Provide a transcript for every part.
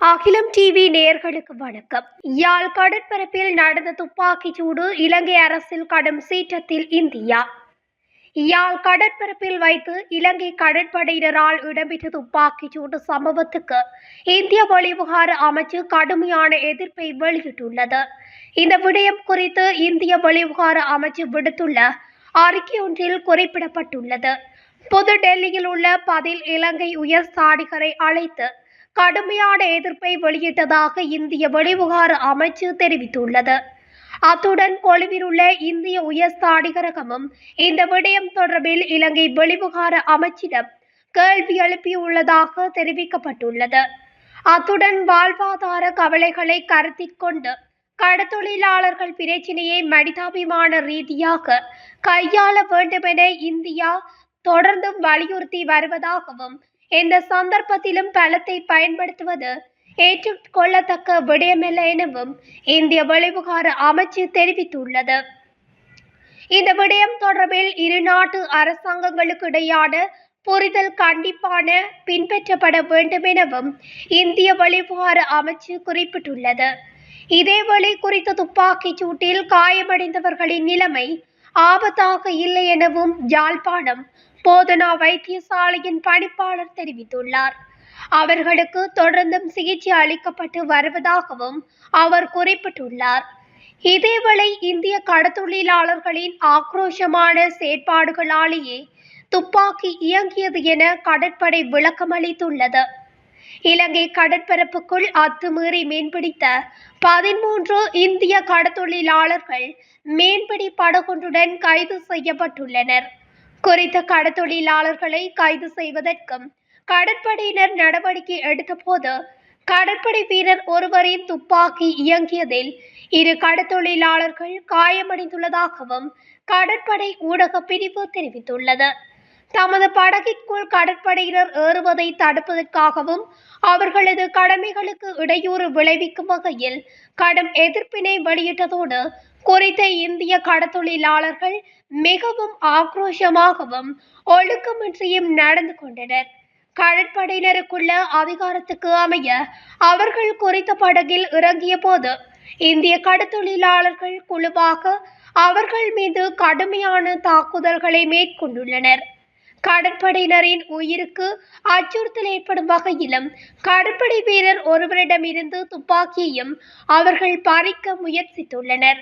அகிலம் டிவி நேர்களுக்கு வணக்கம். யாழ் கடற்பரப்பில் நடந்த துப்பாக்கிச் சூடு இலங்கை அரசில் கடும் சீற்றத்தில் இந்தியா. யாழ் கடற்பரப்பில் வைத்து இலங்கை கடற்படையினரால் இடம்பெற்ற துப்பாக்கிச் சூடு சம்பவத்துக்கு இந்திய வெளிவிவகார அமைச்சு கடுமையான எதிர்ப்பை வெளியிட்டுள்ளது. இந்த விடயம் குறித்து இந்திய வெளிவிவகார அமைச்சு விடுத்துள்ள அறிக்கை ஒன்றில் குறிப்பிடப்பட்டுள்ளது. புது டெல்லியில் உள்ள பதில் இலங்கை உயர் சாடிகரை அழைத்து கடுமையான எதிர்ப்பை வெளியிட்டதாக இந்திய வெளிவிவகார அமைச்சு தெரிவித்துள்ளது. அத்துடன் கொழுவில் உள்ள இந்திய உயர்ஸ்தாடிகரகமும் இந்த விடயம் தொடர்பில் இலங்கை வெளிவிவகார அமைச்சிடம் கேள்வி எழுப்பியுள்ளதாக தெரிவிக்கப்பட்டுள்ளது. அத்துடன் வாழ்வாதார கவலைகளை கருத்தில் கொண்டு கடத்தொழிலாளர்கள் பிரச்சினையை மனிதாபிமான ரீதியாக கையாள வேண்டுமென இந்தியா தொடர்ந்தும் வலியுறுத்தி வருவதாகவும் எந்த சந்தர்ப்பத்திலும் பலத்தை பயன்படுத்துவது ஏற்றுக்கொள்ளத்தக்க விடயமில்லை எனவும் இந்திய வெளிவிவகார அமைச்சு தெரிவித்துள்ளது. இந்த விடயம் தொடர்பில் இரு நாட்டு அரசாங்கங்களுக்கு இடையான புரிதல் கண்டிப்பான பின்பற்றப்பட வேண்டும் எனவும் இந்திய வெளிவிவகார அமைச்சு குறிப்பிட்டுள்ளது. இதேவேளை குறித்த துப்பாக்கிச் சூட்டில் காயமடைந்தவர்களின் நிலைமை ஆபத்தாக இல்லை எனவும் யாழ்ப்பாணம் போதனா வைத்தியசாலையின் பணிப்பாளர் தெரிவித்துள்ளார். அவர்களுக்கு தொடர்ந்தும் சிகிச்சை அளிக்கப்பட்டு வருவதாகவும் அவர் குறிப்பிட்டுள்ளார். இதேவேளை இந்திய கடத்தொழிலாளர்களின் ஆக்ரோஷமான செயற்பாடுகளாலேயே துப்பாக்கி இயங்கியது என கடற்படை விளக்கமளித்துள்ளது. இலங்கை கடற்பரப்புக்குள் அத்துமீறி மீன்பிடித்த பதிமூன்று இந்திய கடத்தொழிலாளர்கள் மீன்பிடி படகொன்றுடன் கைது செய்யப்பட்டுள்ளனர். குறித்த கடத்தொழிலாளர்களை கைது செய்வதற்கும் கடற்படையினர் நடவடிக்கை எடுத்தபோது கடற்படை வீரர் ஒருவரின் துப்பாக்கி இயங்கியதில் இரு கடத்தொழிலாளர்கள் காயமடைந்துள்ளதாகவும் கடற்படை ஊடக பிரிவு தெரிவித்துள்ளது. தமது படகிற்குள் கடற்படையினர் ஏறுவதை தடுப்பதற்காகவும் அவர்களது கடமைகளுக்கு இடையூறு விளைவிக்கும் வகையில் கடும் எதிர்ப்பினை வெளியிட்டதோடு குறித்த இந்திய கடத்தொழிலாளர்கள் மிகவும் ஆக்ரோஷமாகவும் ஒழுக்கமின்றியும் நடந்து கொண்டனர். கடற்படையினருக்குள்ள அதிகாரத்துக்கு அமைய அவர்கள் குறித்த படகில் இறங்கிய போது இந்திய கடத்தொழிலாளர்கள் குழுவாக அவர்கள் மீது கடுமையான தாக்குதல்களை மேற்கொண்டுள்ளனர். கடற்படையினரின் உயிருக்கு அச்சுறுத்தல் ஏற்படும் வகையிலும் கடற்படை வீரர் ஒருவரிடமிருந்து துப்பாக்கியையும் அவர்கள் பறிக்க முயற்சித்துள்ளனர்.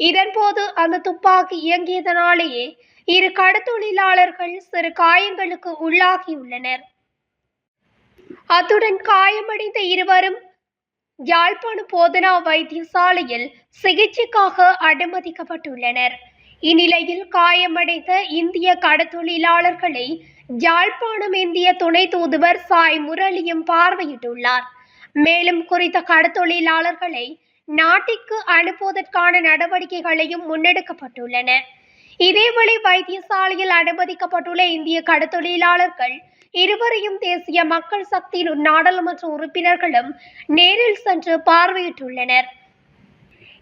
இதன்போது அந்த துப்பாக்கி இயங்கியதனாலேயே இரு கடத்தொழிலாளர்கள் சிறு காயங்களுக்கு உள்ளாகியுள்ளனர். அத்துடன் காயமடைந்த இருவரும் யாழ்ப்பாண போதனா வைத்தியசாலையில் சிகிச்சைக்காக அனுமதிக்கப்பட்டுள்ளனர். இந்நிலையில் காயமடைந்த இந்திய கடத்தொழிலாளர்களை யாழ்ப்பாணம் இந்திய துணை தூதுவர் சாய் முரளியும் பார்வையிட்டுள்ளார். மேலும் குறித்த கடத்தொழிலாளர்களை நாட்டிற்கு அனுப்புவதற்கான நடவடிக்கைகளையும் முன்னெடுக்கப்பட்டுள்ளன. இதேவேளை வைத்தியசாலையில் அனுமதிக்கப்பட்டுள்ள இந்திய கடத்தொழிலாளர்கள் இருவரையும் தேசிய மக்கள் சக்தியின் நாடாளுமன்ற உறுப்பினர்களும் நேரில் சென்று பார்வையிட்டுள்ளனர்.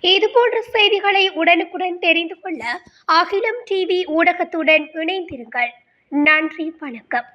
இது போன்ற செய்திகளை உடனுக்குடன் தெரிந்து கொள்ள அகிலம் டிவி ஊடகத்துடன் இணைந்திருங்கள். நன்றி வணக்கம்.